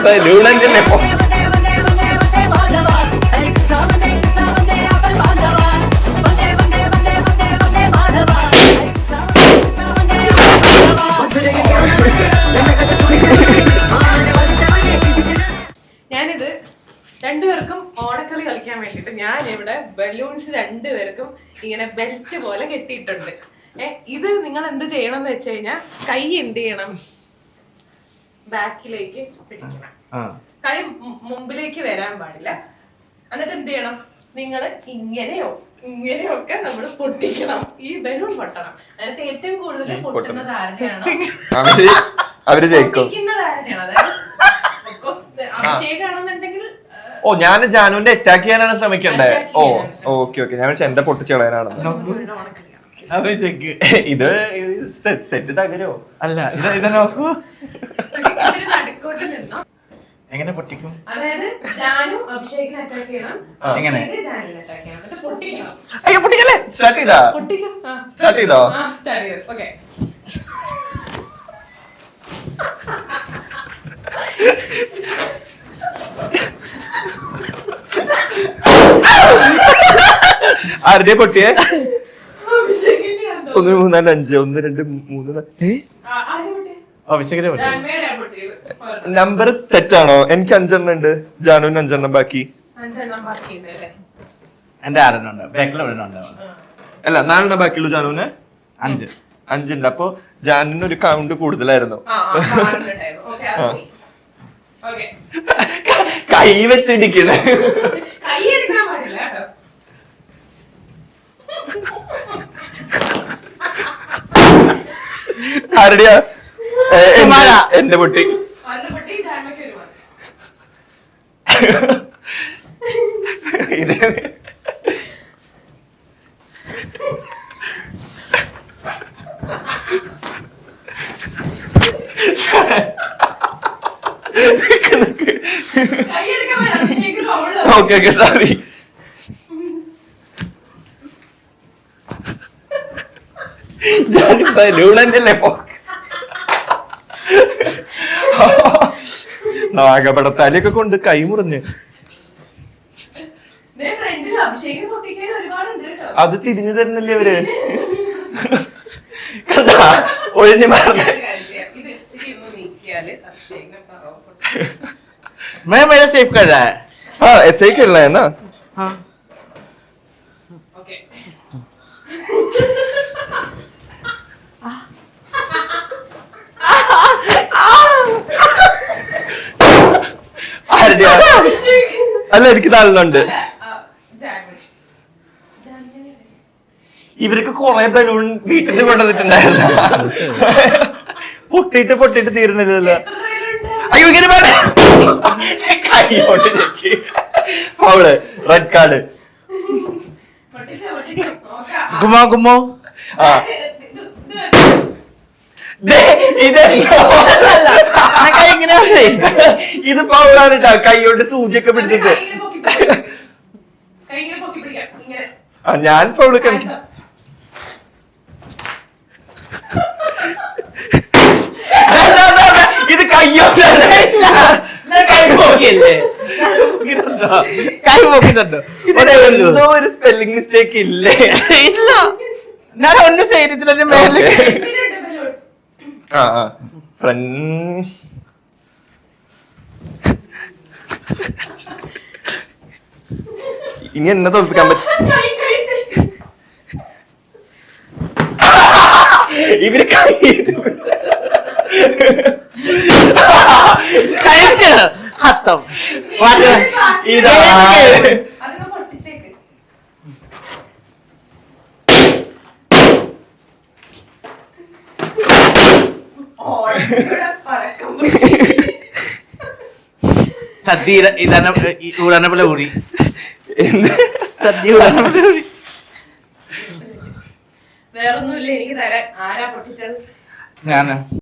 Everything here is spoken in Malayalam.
ബലൂണല്ലേ ഞാനിത് രണ്ടുപേർക്കും ഓണക്കളി കളിക്കാൻ വേണ്ടിട്ട് ഞാൻ ഇവിടെ ബലൂൺസ് രണ്ടുപേർക്കും ഇങ്ങനെ ബെൽറ്റ് പോലെ കെട്ടിയിട്ടുണ്ട്. ഏ ഇത് നിങ്ങൾ എന്ത് ചെയ്യണം എന്ന് വെച്ച് കഴിഞ്ഞാൽ കൈ എന്ത് ചെയ്യണം? ബാക്കിലേക്ക് പിടിക്കണം. കൈ മുമ്പിലേക്ക് വരാൻ പാടില്ല. എന്നിട്ട് എന്ത് ചെയ്യണം? നിങ്ങൾ ഇങ്ങനെയോ ഇങ്ങനെയൊക്കെ നമ്മൾ പൊട്ടിക്കണം. ഈ ബലൂൺ പൊട്ടണം. അതിനകത്ത് ഏറ്റവും കൂടുതൽ പൊട്ടുന്നത് ആരുടെയാണോ? അവർ അവർ ജയിക്കും. പൊട്ടിക്കുന്നത് ആരുടെയാണ്? അതായത് അഭിഷേകാണെന്നുണ്ടെങ്കിൽ ഓ ഞാൻ ജാനുവിന്റെ അറ്റാക്ക് ചെയ്യാനാണ് ശ്രമിക്കണ്ടേ? ഓ ഓക്കെ ഓക്കെ. ഞാൻ എന്റെ പൊട്ടിച്ച് കളയാനാണ് ഇത് സെറ്റ് തകരോ അല്ല ഇത് ഇത് നോക്കൂ. എങ്ങനെ പൊട്ടിക്കും? അതായത് ജാനു അഭിഷേകിനെ അറ്റാക്ക് ചെയ്യണം. എങ്ങനെ? ജാനുവിനെ അറ്റാക്ക് ചെയ്യണം. എന്നിട്ട് പൊട്ടിക്കണം അയ്യോ പൊട്ടിക്കല്ലേ? സ്റ്റാർട്ട് ചെയ്താ? പൊട്ടിക്കും. ആ. സ്റ്റാർട്ട് ചെയ്തോ? ആ സ്റ്റാർട്ട് ചെയ്തു. ഓക്കെ ആരുടെ പൊട്ടിയെ? ഒന്ന് മൂന്നാൽ അഞ്ച് ഒന്ന് രണ്ട് മൂന്ന് പൊട്ടിയെ? അഭിഷേകിനെ. നമ്പർ തെറ്റാണോ? എനിക്ക് അഞ്ചെണ്ണം ഉണ്ട്. ജാനുവിന് അഞ്ചെണ്ണം ബാക്കി. എന്റെ ആരെണ്ണം ഉണ്ട്. ബാക്കിൽ അല്ല നാലെണ്ണം ബാക്കിയുള്ളൂ ജാനുവിന്. അഞ്ച്. അഞ്ചുണ്ട്. അപ്പൊ ജാനുവിന് ഒരു കൗണ്ട് കൂടുതലായിരുന്നു. ആ ആ ആറിലുണ്ടായിരുന്നു. Okay, okay. കൈ വെച്ചിടിക്കണേ ആരുടെയാ? എന്റെ- കുട്ടി. ഓക്കെ ഓക്കെ സോറി ബലൂണല്ലേ നാഗപടത്താലിയൊക്കെ കൊണ്ട് കൈ മുറിഞ്ഞ് ദേ ഫ്രണ്ടിൽ അഭിഷേകിന് പൊട്ടിക്കാൻ ഒരുപാടുണ്ട് കേട്ടോ അത് തിരിഞ്ഞു തരുന്നില്ലേ അവര് കണ്ടാ ഒഴിഞ്ഞു ഞാൻ മാറുന്ന ഒരു കാര്യം ചെയ്യാം. ഇത് ഇച്ചിരി ഒന്ന് നീക്കിയാല് അഭിഷേകിനെ പാവം പൊട്ടി. मैं मेरा सेफ कर रहा है ആ എസ് ഐ खेलना है ना हाँ അല്ല എനിക്ക്. ജാൻമണി. ഇവർക്ക് കുറെ ബലൂൺ വീട്ടിൽ കൊണ്ടുവന്നിട്ടുണ്ടായിരുന്നു. പൊട്ടിയിട്ട് പൊട്ടിയിട്ട് തീരുന്നില്ലല്ലോ. അയ്യോ ഇങ്ങനെ വേണ്ട. കൈയോട്ട് ഞെക്കി. ഫൗൾ റെഡ് കാർഡ് ഗുമോ ഗുമോ. ആ, ഇതെങ്ങനെയാണേ ഇത് പൗളാണ് കേട്ടോ കൈയോട്ട് സൂചിയൊക്കെ പിടിച്ചിട്ട്. ഞാൻ ഫൗൾ കളിക്കാം ഇത് കയ്യോട്ടാണ് കൈ കൈ ഒരു സ്പെല്ലിംഗ് മിസ്റ്റേക്ക് ഇല്ലേ? ഇല്ല. ഞാൻ ഒന്നും ചെയ്തിട്ടില്ല മേലെ ഫ്രണ്ട് ഇനി എന്നെ തോൽപ്പിക്കാൻ പറ്റും. ഇവർ ഹത്തം ഇതാ. സദ്യ ഇതാണ് ഉടനെ പോലെ കൂടി. സദ്യ ഉടനെ പോലെ കൂടി. വേറൊന്നുമില്ല എനിക്ക് തരാൻ ആരാ പൊട്ടിച്ചത്? ഞാൻ.